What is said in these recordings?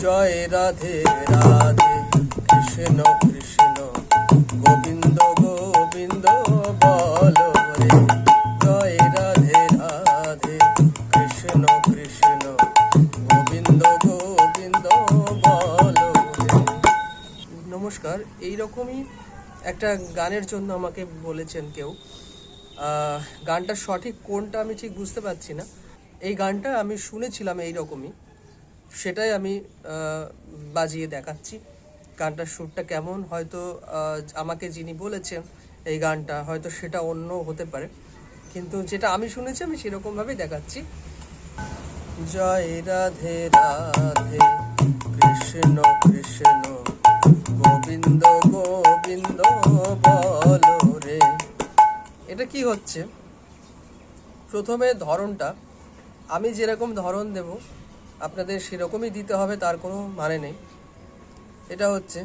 জয় রাধে রাধে। কৃষ্ণ কৃষ্ণ গোবিন্দ গোবিন্দ বল রে। জয় রাধে রাধে। কৃষ্ণ কৃষ্ণ গোবিন্দ গোবিন্দ বল নমস্কার এই রকমই একটা গানের জন্য আমাকে বলেছেন কেউ। আহ, গানটা সঠিক কোনটা আমি ঠিক বুঝতে পারছি না। এই গানটা আমি শুনেছিলাম এই রকমই সেটাই আমি বাজিয়ে দেখাচ্ছি। গানটার সুরটা কেমন, হয়তো আমাকে যিনি বলেছেন এই গানটা, হয়তো সেটা অন্য হতে পারে। কিন্তু যেটা আমি শুনেছি, আমি সেরকমভাবেই দেখাচ্ছি। জয় রাধে রাধে, কৃষ্ণ কৃষ্ণ, গোবিন্দ গোবিন্দ, বল রে। এটা কি হচ্ছে? প্রথমে ধরনটা, আমি যেরকম ধরন দেব আপনাদের সেরকমই দিতে হবে, তার কোনো মানে নেই। এটা হচ্ছে।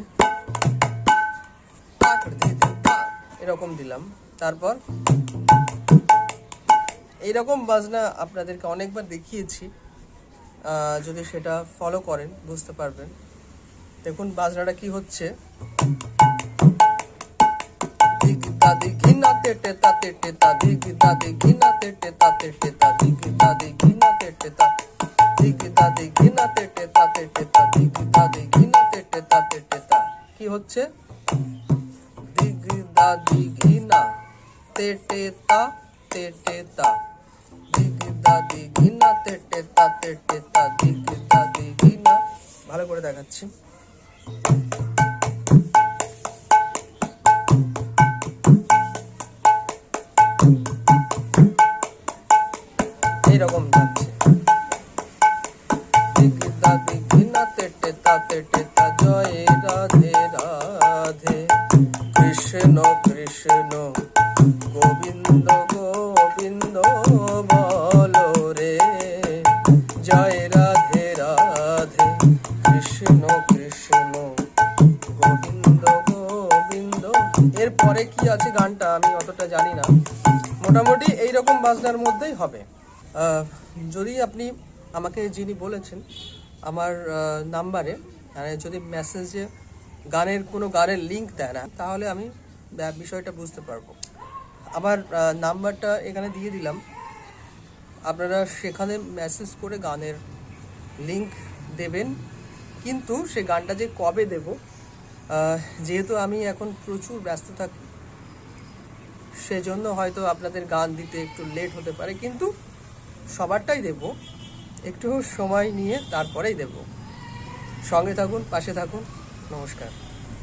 এরকম দিলাম। তারপর এইরকম বাজনা আপনাদেরকে অনেকবার দেখিয়েছি যদি সেটা ফলো করেন, বুঝতে পারবেন। দেখুন বাজনাটা কি হচ্ছে। তা। তেটে তা দিক দাদি ঘিনা তেটে তা তেটে তা দিক দাদি ঘিনা তেটে তা তেটে তা। কি হচ্ছে? দিগ দাদি ঘিনা তেটে তা তেটে তা। দিগ দাদি ঘিনা তেটে তা তেটে তা দিগ দাদি ঘিনা ভালো করে দেখাচ্ছি। এইরকম যাচ্ছে ঘিনা তেটে তা তেটে তা, জয় রাধে রাধে। কৃষ্ণ কৃষ্ণ, গোবিন্দ গোবিন্দ বল রে। জয় রাধে রাধে, কৃষ্ণ কৃষ্ণ, গোবিন্দ গোবিন্দ। এরপরে কি আছে গানটা? আমি অতটা জানি না। মোটামুটি এইরকম বাজনার মধ্যেই হবে। যদি আপনি আমাকে যিনি বলেছেন আমার নাম্বারে মানে যদি মেসেজে গানের কোনো গানের লিঙ্ক দেয় না, তাহলে আমি বিষয়টা বুঝতে পারব। আমার নাম্বারটা এখানে দিয়ে দিলাম। আপনারা সেখানে মেসেজ করে গানের লিঙ্ক দেবেন। কিন্তু সে গানটা যে কবে দেব যেহেতু আমি এখন প্রচুর ব্যস্ত থাকি, সেজন্য হয়তো আপনাদের গান দিতে একটু লেট হতে পারে। কিন্তু সবারটাই দেব। একটু সময় নিয়ে তারপরেই দেব। সঙ্গে থাকুন পাশে থাকুন। নমস্কার।